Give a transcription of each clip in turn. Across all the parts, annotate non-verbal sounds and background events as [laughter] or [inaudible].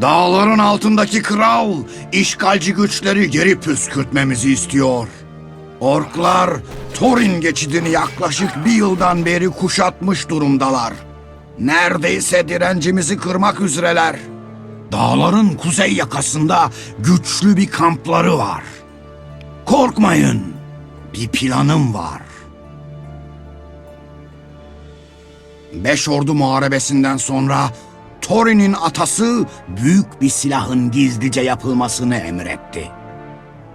Dağların altındaki kral işgalci güçleri geri püskürtmemizi istiyor. Orklar Torin geçidini yaklaşık bir yıldan beri kuşatmış durumdalar. Neredeyse direncimizi kırmak üzereler. Dağların kuzey yakasında güçlü bir kampları var. Korkmayın, bir planım var. Beş Ordu Muharebesi'nden sonra Thorin'in atası büyük bir silahın gizlice yapılmasını emretti.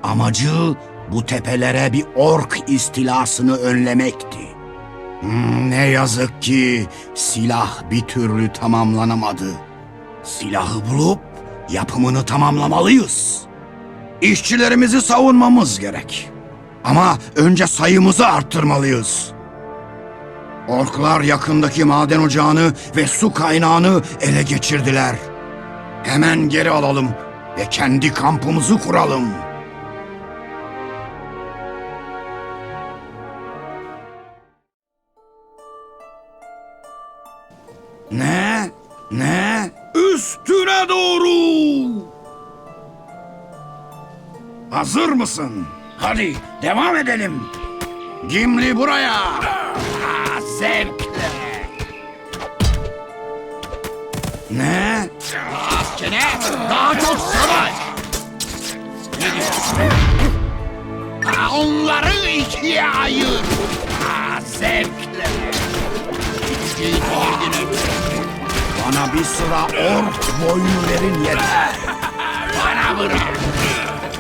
Amacı bu tepelere bir ork istilasını önlemekti. Hmm, ne yazık ki silah bir türlü tamamlanamadı. Silahı bulup yapımını tamamlamalıyız. İşçilerimizi savunmamız gerek. Ama önce sayımızı arttırmalıyız. Orklar yakındaki maden ocağını ve su kaynağını ele geçirdiler. Hemen geri alalım ve kendi kampımızı kuralım. Ne? Ne? Üstüne doğru! Hazır mısın? Hadi devam edelim. Gimli buraya. Zevkle. Ne? Askere daha çok savaş. Ne diyorsun? Onları ikiye ayır. Ha, zevkle. Tedirgin et. Bana bir sıra ork boynu verin yeter. Bana bırak.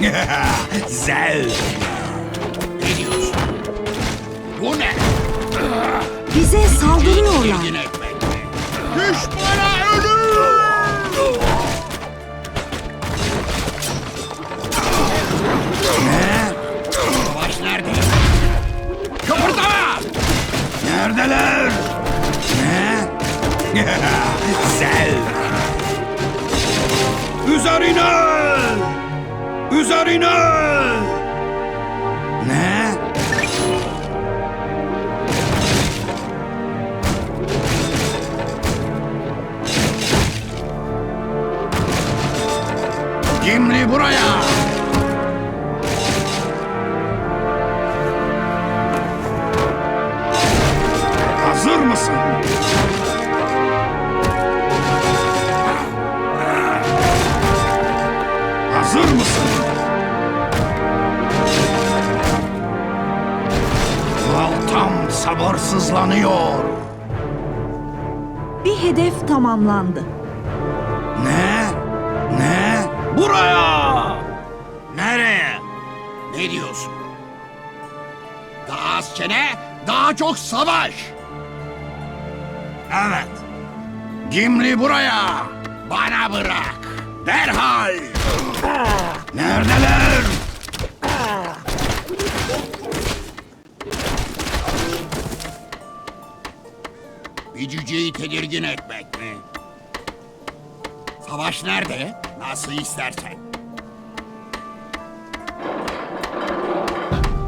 [laughs] Zevk. Ne diyorsun? Bu ne? Bize saldırıyorlar. Düşmana ölüm! Ne? Savaş nerede? Kıpırdama! Neredeler? Ne? Zevk. Üzerine! Üzerine! Ne? Hazır mısın? Baltam sabırsızlanıyor. Bir hedef tamamlandı. Ne? Ne? Buraya! Nereye? Ne diyorsun? Daha az çene, daha çok savaş. Evet. Gimli buraya! Bana bırak. Derhal! Neredeler? Bir cüceyi tedirgin etmek mi? Savaş nerede? Nasıl istersen.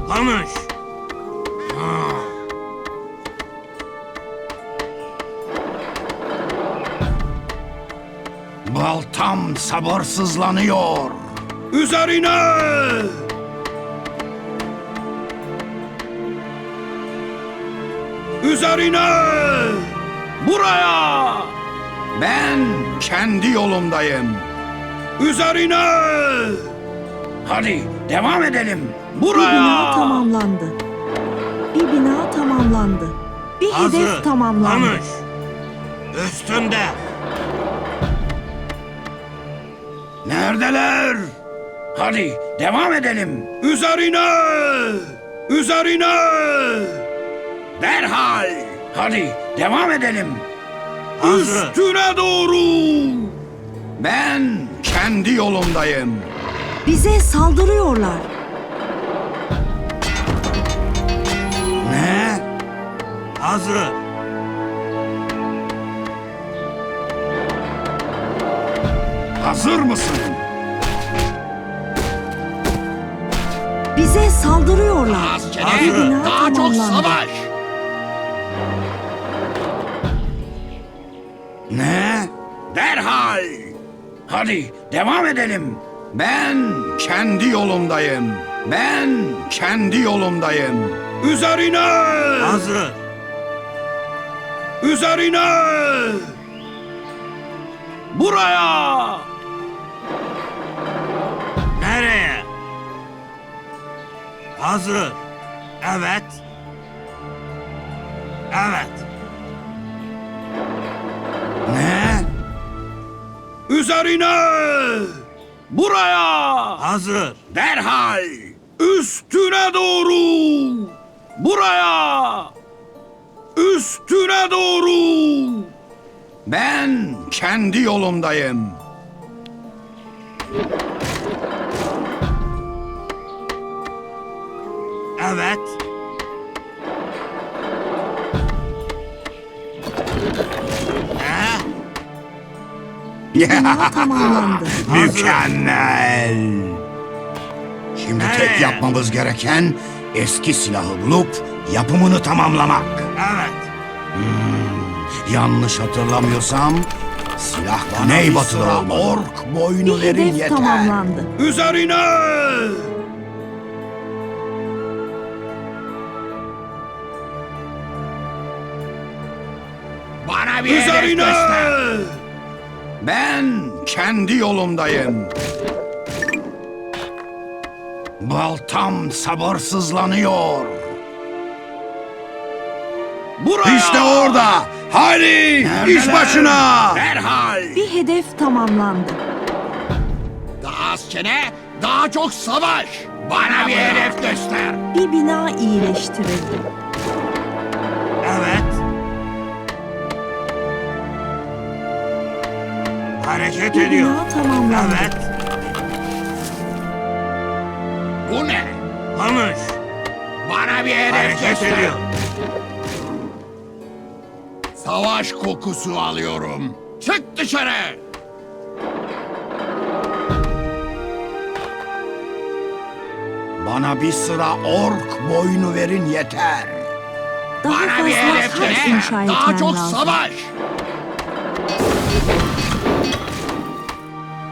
Konuş. Baltam sabırsızlanıyor. Üzerine! Üzerine! Buraya! Ben kendi yolumdayım. Üzerine! Hadi devam edelim. Bir Buraya! bina tamamlandı. Bir bina tamamlandı. Bir hedef tamamlandı. Üstünde. Neredeler? Hadi devam edelim. Üzerine! Üzerine! Derhal! Hadi devam edelim. Üstüne doğru! Ben kendi yolumdayım. Bize saldırıyorlar. Ne? Hazır. Hazır mısın? Bize saldırıyorlar. Az Bir çene, bina daha çok tamamlandı. savaş. Ne? Derhal! Hadi devam edelim. Ben kendi yolumdayım. Ben kendi yolumdayım. Üzerine! Hazır. Üzerine! Buraya! Hazır. Evet. Evet. Ne? Üzerine! Buraya! Hazır. Derhal! Üstüne doğru! Buraya! Üstüne doğru! Ben kendi yolumdayım. Evet. Ne? Bina tamamlandı. Mükemmel. Şimdi tek yapmamız gereken eski silahı bulup yapımını tamamlamak. Evet. Yanlış hatırlamıyorsam silah Güneybatılı olmalı. Ork boynu Bir hedef tamamlandı. Üzerine! Hedef Üzerine! göster. Ben kendi yolumdayım. Baltam sabırsızlanıyor. Buraya! İşte orada. Hadi iş başına. Derhal. Bir hedef tamamlandı. Daha az çene, daha çok savaş. Bana bir hedef göster. Bir bina iyileştirildi. Hareket Bir ediyor. bina tamamlandı. Evet. Bu ne? Konuş. Bana bir hedef Hareket göster. ediyor. Savaş kokusu alıyorum. Çık dışarı. Bana bir sıra ork boynu verin yeter. Daha Bana bir fazla hedef inşa göster. Daha çok lazım. savaş.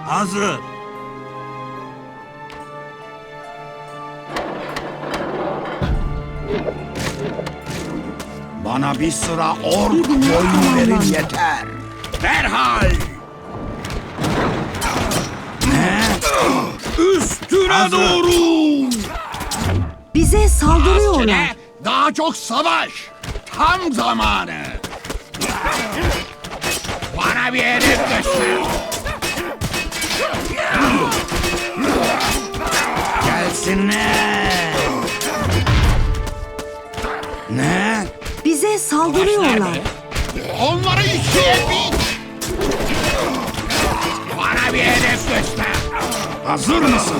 Hazır. Bana bir sıra ork boynu verin yeter. Derhal. Ne? Üstüne Hazır. doğru. Bize saldırıyorlar. daha çok savaş. Tam zamanı. Bana bir hedef göster. Gelsinler. Ne? Bize saldırıyorlar. Onları ikiye biç. Bana bir hedef göster. Hazır mısın?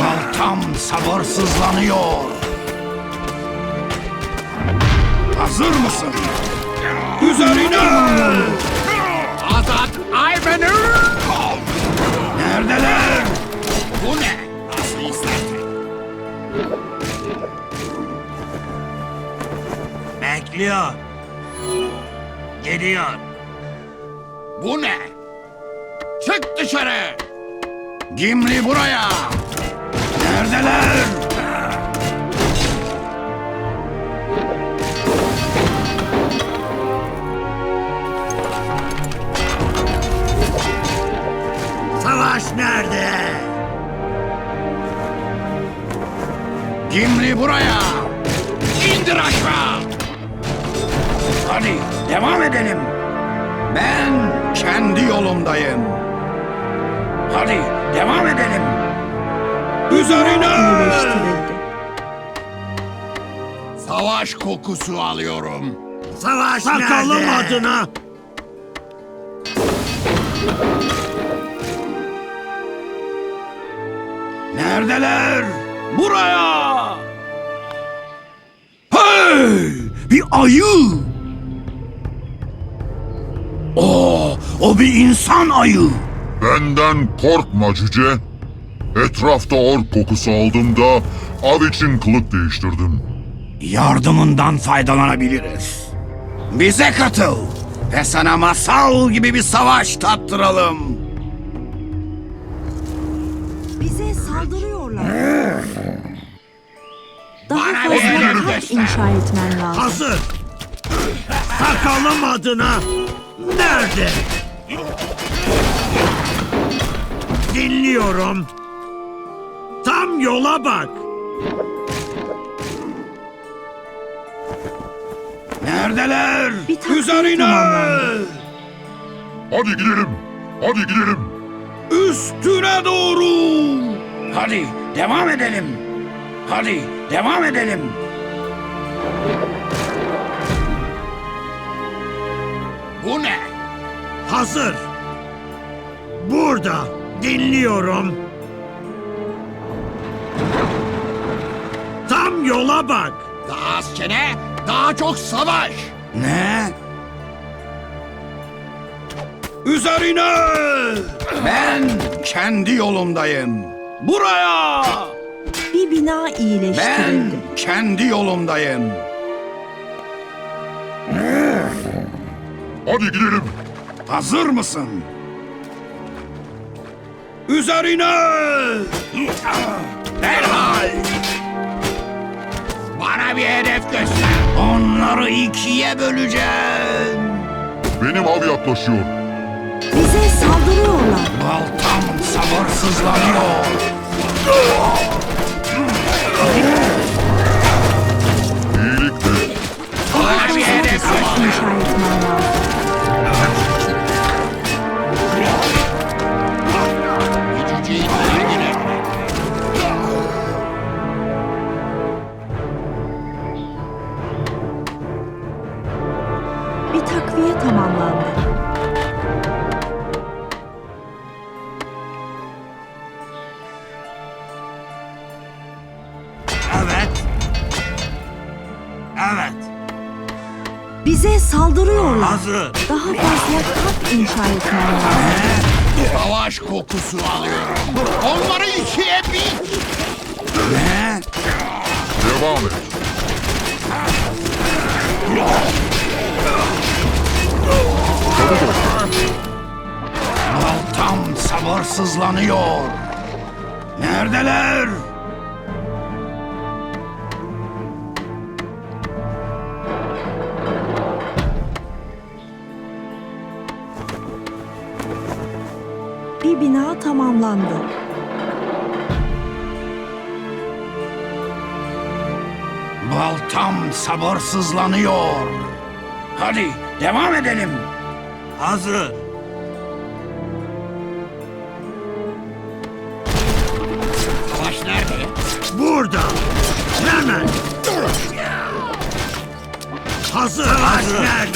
Baltam sabırsızlanıyor. Hazır mısın? Üzerine! Azat Ayben'i. Bekliyor. Geliyor. Bu ne? Çık dışarı. Gimli buraya! Neredeler? Savaş nerede? Gimli buraya! İndir aşağı. Hadi devam edelim. Ben kendi yolumdayım. Hadi devam edelim. Üzerine! Savaş kokusu alıyorum. Savaş Bakalım nerede? adına. Neredeler? Buraya! Hey! Bir ayı! O, bir insan ayı. Benden korkma cüce. Etrafta ork kokusu aldığımda av için kılık değiştirdim. Yardımından faydalanabiliriz. Bize katıl ve sana masal gibi bir savaş tattıralım. saldırıyorlar. Daha Bana fazla göster. inşa etmen lazım. Hazır. Takalım adına. Nerede? Dinliyorum. Tam yola bak. Neredeler? Bir takviye Üzerine! tamamlandı. Hadi gidelim. Hadi gidelim. Üstüne doğru! Hadi devam edelim. Hadi devam edelim. Hazır. Burada. Dinliyorum. Tam yola bak. Daha az çene, daha çok savaş. Ne? Üzerine! Ben kendi yolumdayım. Buraya! Bir bina Ben iyileştirildi. kendi yolumdayım. Hadi gidelim. Hazır mısın? Üzerine! Derhal. Bana bir hedef göster. Onları ikiye böleceğim. Benim av yaklaşıyor. Bize saldırıyorlar. Baltam sabırsızlanıyor. İyilikle. Bana bir hedef göster. Evet. Bize saldırıyorlar. Hazır. Daha fazla kamp inşa etmen lazım. Savaş kokusu alıyorum. Onları ikiye bil. Ne? Devam et. Baltam sabırsızlanıyor. Neredeler? Tamamlandı. Baltam sabırsızlanıyor. Hadi devam edelim. Hazır. Savaş nerede? Burada. Hemen. Hazır. Hazır. nerede?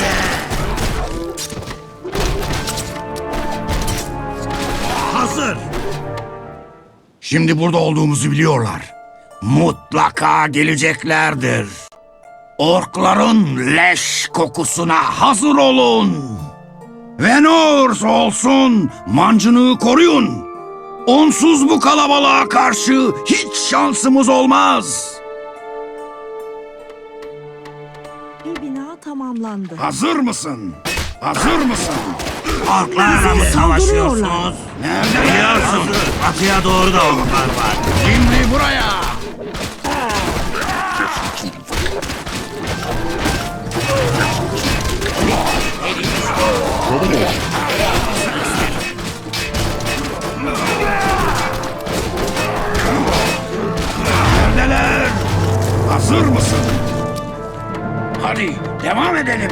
Şimdi burada olduğumuzu biliyorlar. Mutlaka geleceklerdir. Orkların leş kokusuna hazır olun. Ve ne olursa olsun mancınığı koruyun. Onsuz bu kalabalığa karşı hiç şansımız olmaz. Bir bina tamamlandı. Hazır mısın? Hazır mısın? Orklarla mı savaşıyorsunuz? Nerede? Biliyorsun. Batıya doğru da orklar var. Şimdi buraya. Neredeler? Hazır mısın? Hadi devam edelim.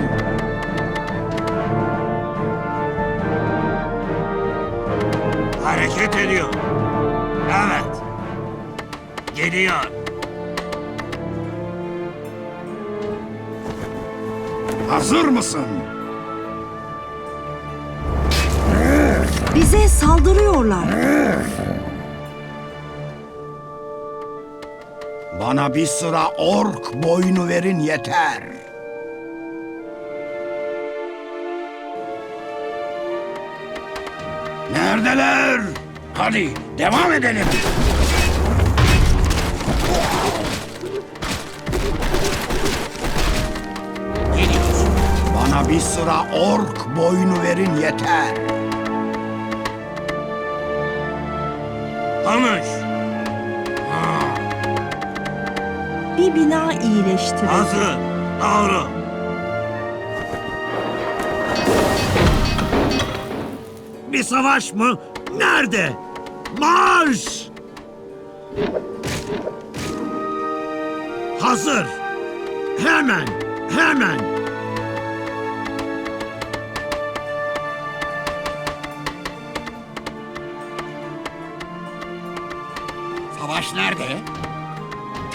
Hareket ediyor. Evet. Geliyor. Hazır mısın? Bize saldırıyorlar. Bana bir sıra ork boynu verin yeter. Neredeler? Hadi devam edelim. Geliyorsun. Bana bir sıra ork boynu verin yeter. Konuş. Ha. Bir bina iyileştirin. Hazır. Doğru. Bir savaş mı? Nerede? Marş! Hazır. Hemen, hemen. Savaş nerede?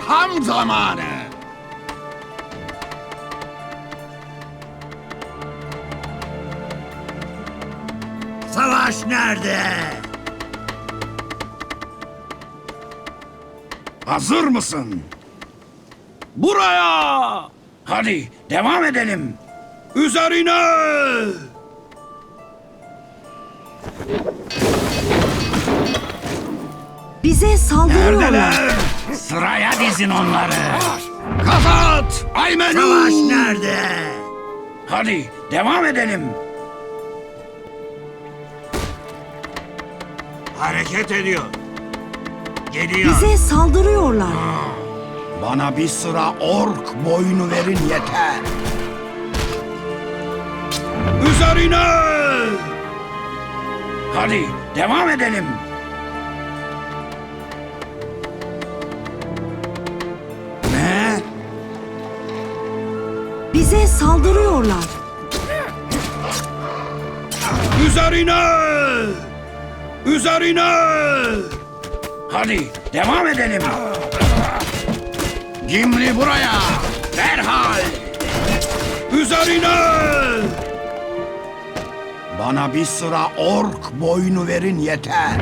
Tam zamanı. Savaş nerede? Hazır mısın? Buraya! Hadi devam edelim. Üzerine! Bize saldırıyorlar. Neredeler? Sıraya dizin onları. Kazat! Aymenu! Savaş nerede? Hadi devam edelim. Hareket ediyor. Geliyor. Bize saldırıyorlar. Bana bir sıra ork boynu verin yeter. Üzerine! Hadi devam edelim. Ne? Bize saldırıyorlar. Üzerine! Üzerine! Hadi devam edelim. Gimli buraya! Derhal! Üzerine! Bana bir sıra ork boynu verin yeter.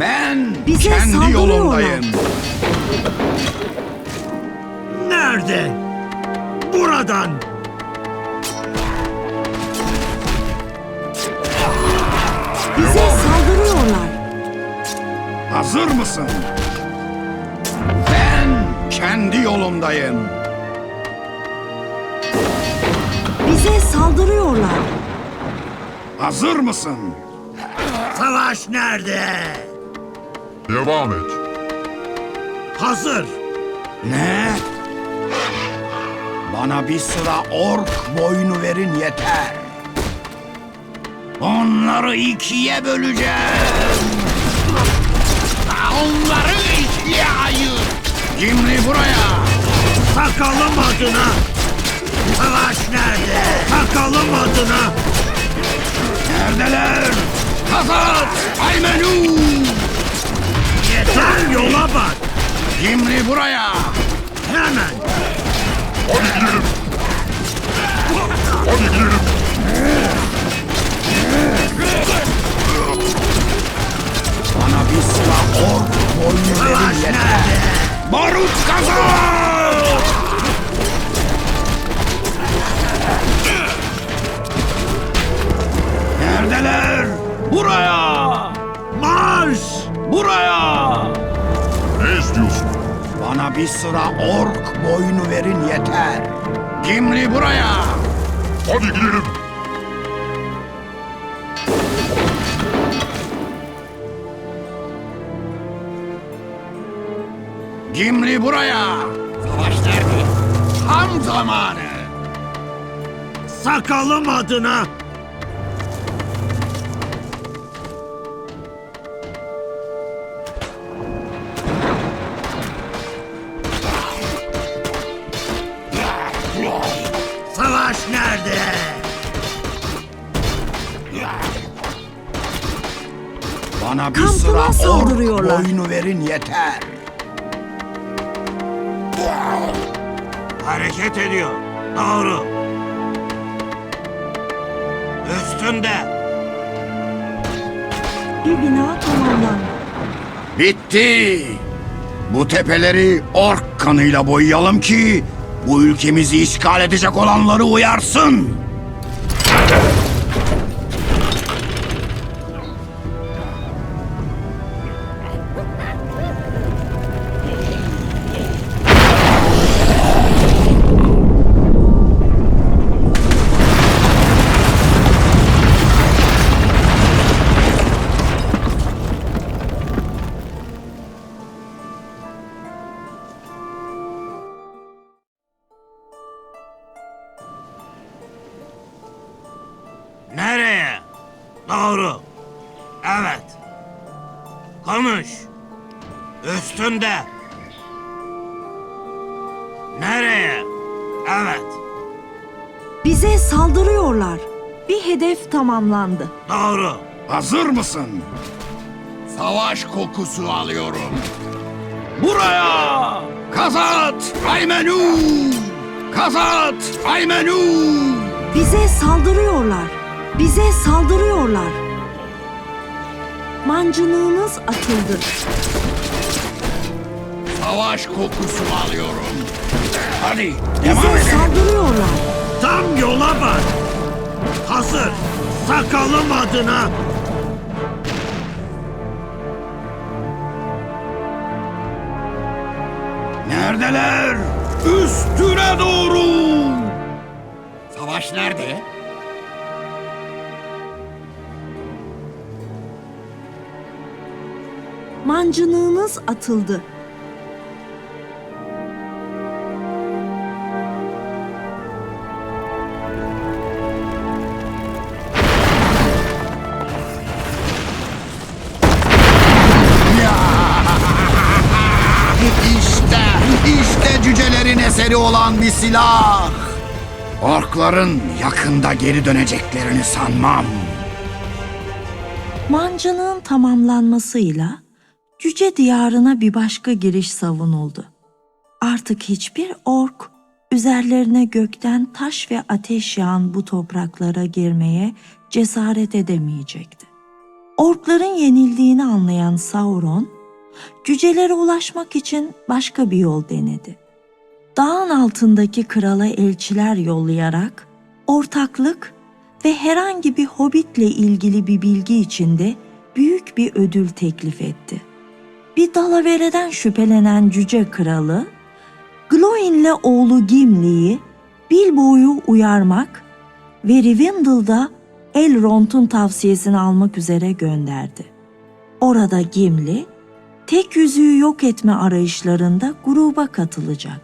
Ben Bize kendi yolundayım. Nerede? Buradan. Bize saldırıyorlar. Hazır mısın? Ben kendi yolumdayım. Bize saldırıyorlar. Hazır mısın? Savaş nerede? Devam et. Hazır. Ne? Bana bir sıra ork boynu verin yeter. Onları ikiye böleceğim. Onları ikiye ayır. Gimli buraya. Takalım adına. Savaş nerede? Takalım adına. Neredeler? Kazat! Aymenu! Yeter yola bak. Gimli buraya. Hemen. Hadi gidelim. Hadi gidelim. Bana bir sıra ork boynu verin yeter. Barut kazat! Neredeler? Buraya! Marş. Buraya! Ne istiyorsun? Bana bir sıra ork boynu verin yeter. Gimli buraya! Hadi gidelim. Gimli buraya! Savaş nerede? Tam zamanı. Sakalım adına. Savaş nerede? Bana bir Kampına sıra ork saldırıyorlar. boynu verin yeter. Hareket ediyor. Doğru. Üstünde. Bir bina tamamlandı. Bitti. Bu tepeleri ork kanıyla boyayalım ki bu ülkemizi işgal edecek olanları uyarsın. Tamamlandı. Doğru. Hazır mısın? Savaş kokusu alıyorum. Buraya! Kazat Aymenu! Kazat Aymenu! Bize saldırıyorlar. Bize saldırıyorlar. Mancınığınız atıldı. Savaş kokusu alıyorum. Hadi devam Bize edelim. saldırıyorlar. Tam yola bak. Hazır. Sakalım adına. Neredeler? Üstüne doğru! Savaş nerede? Mancınığınız atıldı. Eseri olan bir silah. Orkların yakında geri döneceklerini sanmam. Mancınığın tamamlanmasıyla Cüce diyarına bir başka giriş savunuldu. Artık hiçbir ork üzerlerine gökten taş ve ateş yağan bu topraklara girmeye cesaret edemeyecekti. Orkların yenildiğini anlayan Sauron, cücelere ulaşmak için başka bir yol denedi. Dağın altındaki krala elçiler yollayarak ortaklık ve herhangi bir hobbitle ilgili bir bilgi içinde büyük bir ödül teklif etti. Bir dalavereden şüphelenen cüce kralı, Glóin'le oğlu Gimli'yi Bilbo'yu uyarmak ve Rivendell'da Elrond'un tavsiyesini almak üzere gönderdi. Orada Gimli, tek yüzüğü yok etme arayışlarında gruba katılacaktı.